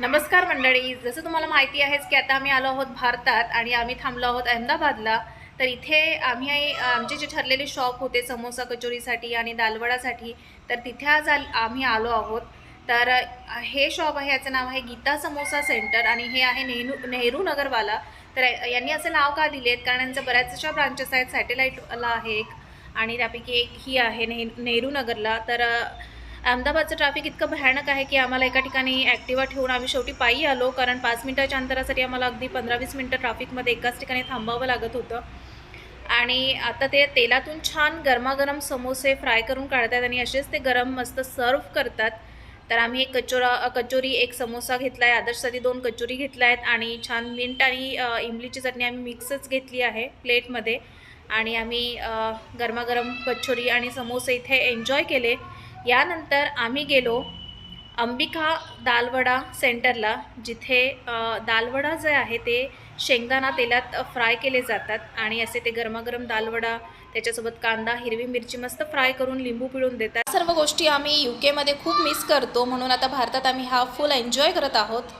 नमस्कार मंडळी जसं तुम्हाला माहिती आहेच की आता आम्ही आलो आहोत भारतात आणि आम्ही थांबलो आहोत अहमदाबादला. तर इथे आम्ही आमचे जे ठरलेले शॉप होते समोसा कचोरीसाठी आणि दालवडासाठी तर तिथे आज आम्ही आलो आहोत. तर हे शॉप आहे याचं नाव आहे गीता समोसा सेंटर आणि हे आहे नेहरू नेहरू नगरवाला. तर यांनी असं नाव का दिले आहेत कारण यांचं बऱ्याचशा ब्रांचेस आहेत सॅटेलाईटला आहे एक आणि त्यापैकी एक ही आहे ने नेहरू नगरला. तर अहमदाबादचं ट्रॅफिक इतकं भयानक आहे की आम्हाला एका ठिकाणी ॲक्टिवा ठेवून आम्ही शेवटी पायी आलो. कारण पाच मिनटाच्या अंतरासाठी आम्हाला अगदी पंधरा वीस मिनटं ट्रॅफिकमध्ये एकाच ठिकाणी थांबावं लागत होतं. आणि आता ते तेलातून छान गरमागरम समोसे फ्राय करून काढतात आणि असेच ते गरम मस्त सर्व करतात. तर आम्ही एक कचोरा कचोरी एक समोसा घेतला आहे आदर्शसाठी दोन कचोरी घेतल्या आहेत आणि छान मिंट आणि इमलीची चटणी आम्ही मिक्सच घेतली आहे प्लेटमध्ये आणि आम्ही गरमागरम कचोरी आणि समोसे इथे एन्जॉय केले. यानंतर आम्ही गेलो अंबिका दालवडा सेंटरला जिथे दालवडा जे आहे ते शेंगदाणा तेलात फ्राय केले जातात आणि असे ते गरमागरम दालवडा त्याच्यासोबत कांदा हिरवी मिरची मस्त फ्राय करून लिंबू पिळून देतात. सर्व गोष्टी आम्ही यू केमध्ये खूप मिस करतो म्हणून आता भारतात आम्ही हा फुल एन्जॉय करत आहोत.